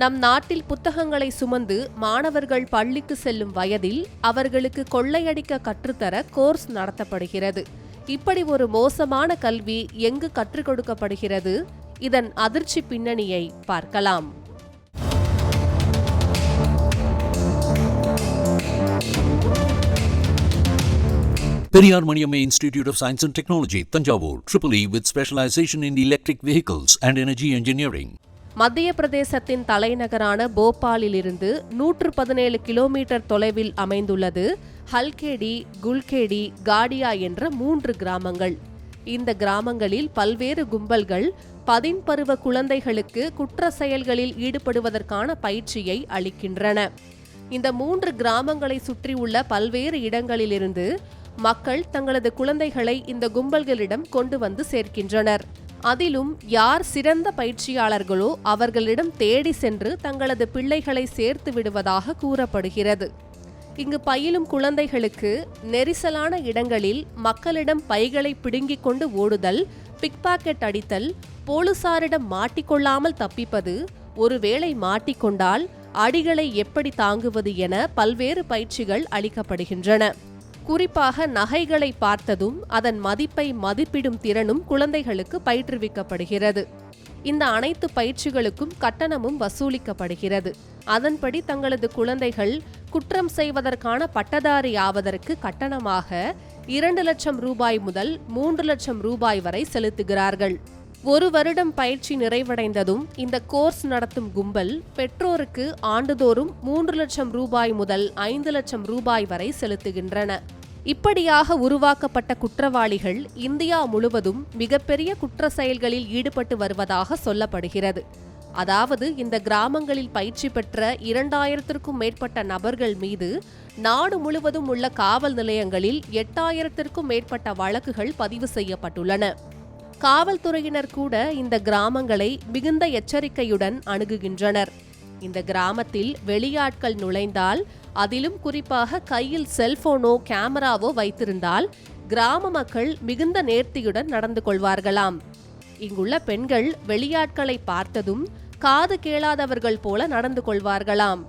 நம் நாட்டில் புத்தகங்களை சுமந்து மாணவர்கள் பள்ளிக்கு செல்லும் வயதில் அவர்களுக்கு கொள்ளையடிக்க கற்றுத்தர கோர்ஸ் நடத்தப்படுகிறது. இப்படி ஒரு மோசமான கல்வி எங்கு கற்றுக் கொடுக்கப்படுகிறது? இதன் அதிர்ச்சி பின்னணியை பார்க்கலாம். Periyar Maniammai institute of science and technology Thanjavur triple E with specialisation in electric vehicles and energy engineering மத்திய பிரதேசத்தின் தலைநகரான போபாலிலிருந்து நூற்று பதினேழு கிலோமீட்டர் தொலைவில் அமைந்துள்ளது ஹல்கேடி குல்கேடி காடியா என்ற மூன்று கிராமங்கள். இந்த கிராமங்களில் பல்வேறு கும்பல்கள் பதின்பருவ குழந்தைகளுக்கு குற்ற செயல்களில் ஈடுபடுவதற்கான பயிற்சியை அளிக்கின்றன. இந்த மூன்று கிராமங்களை சுற்றியுள்ள பல்வேறு இடங்களிலிருந்து மக்கள் தங்களது குழந்தைகளை இந்த கும்பல்களிடம் கொண்டு வந்து சேர்க்கின்றனர். அதிலும் யார் சிறந்த பயிற்சியாளர்களோ அவர்களிடம் தேடி சென்று தங்களது பிள்ளைகளை சேர்த்து விடுவதாக கூறப்படுகிறது. இங்கு பயிலும் குழந்தைகளுக்கு நெரிசலான இடங்களில் மக்களிடம் பைகளை பிடுங்கிக் கொண்டு ஓடுதல் பிக்பாக்கெட் அடித்தல் போலீசாரிடம் மாட்டிக்கொள்ளாமல் தப்பிப்பது ஒருவேளை மாட்டிக்கொண்டால் அடிகளை எப்படி தாங்குவது என பல்வேறு பயிற்சிகள் அளிக்கப்படுகின்றன. குறிப்பாக நகைகளை பார்த்ததும் அதன் மதிப்பை மதிப்பிடும் திறனும் குழந்தைகளுக்கு பயிற்றுவிக்கப்படுகிறது. இந்த அனைத்து பயிற்சிகளுக்கும் கட்டணமும் வசூலிக்கப்படுகிறது. அதன்படி தங்களது குழந்தைகள் குற்றம் செய்வதற்கான பட்டதாரி ஆவதற்கு கட்டணமாக இரண்டு லட்சம் ரூபாய் முதல் மூன்று லட்சம் ரூபாய் வரை செலுத்துகிறார்கள். ஒரு வருடம் பயிற்சி நிறைவடைந்ததும் இந்த கோர்ஸ் நடத்தும் கும்பல் பெற்றோருக்கு ஆண்டுதோறும் மூன்று லட்சம் ரூபாய் முதல் ஐந்து லட்சம் ரூபாய் வரை செலுத்துகின்றன. இப்படியாக உருவாக்கப்பட்ட குற்றவாளிகள் இந்தியா முழுவதும் மிகப்பெரிய குற்ற செயல்களில் ஈடுபட்டு வருவதாக சொல்லப்படுகிறது. அதாவது இந்த கிராமங்களில் பயிற்சி பெற்ற இரண்டாயிரத்திற்கும் மேற்பட்ட நபர்கள் மீது நாடு முழுவதும் உள்ள காவல் நிலையங்களில் எட்டாயிரத்திற்கும் மேற்பட்ட வழக்குகள் பதிவு செய்யப்பட்டுள்ளன. காவல்துறையினர் கூட இந்த கிராமங்களை மிகுந்த எச்சரிக்கையுடன் அணுகுகின்றனர். இந்த கிராமத்தில் வெளியாட்கள் நுழைந்தால் அதிலும் குறிப்பாக கையில் செல்போனோ கேமராவோ வைத்திருந்தால் கிராம மக்கள் மிகுந்த நேர்த்தியுடன் நடந்து கொள்வார்களாம். இங்குள்ள பெண்கள் வெளியாட்களை பார்த்ததும் காது கேளாதவர்கள் போல நடந்து கொள்வார்களாம்.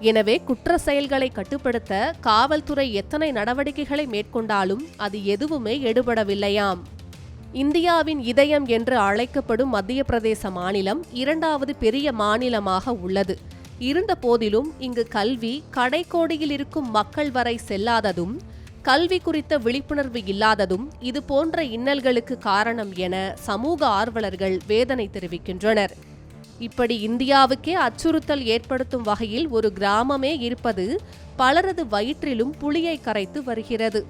எனவே குற்ற செயல்களை கட்டுப்படுத்த காவல்துறை எத்தனை நடவடிக்கைகளை மேற்கொண்டாலும் அது எதுவுமே எடுபடவில்லையாம். இந்தியாவின் இதயம் என்று அழைக்கப்படும் மத்திய பிரதேச மாநிலம் இரண்டாவது பெரிய மாநிலமாக உள்ளது. இருந்த போதிலும் இங்கு கல்வி கடைக்கோடியில் இருக்கும் மக்கள் வரை செல்லாததும் கல்வி குறித்த விழிப்புணர்வு இல்லாததும் இது போன்ற இன்னல்களுக்கு காரணம் என சமூக ஆர்வலர்கள் வேதனை தெரிவிக்கின்றனர். இப்படி இந்தியாவுக்கே அச்சுறுத்தல் ஏற்படுத்தும் வகையில் ஒரு கிராமமே இருப்பது பலரது வயிற்றிலும் புளியை கரைத்து வருகிறது.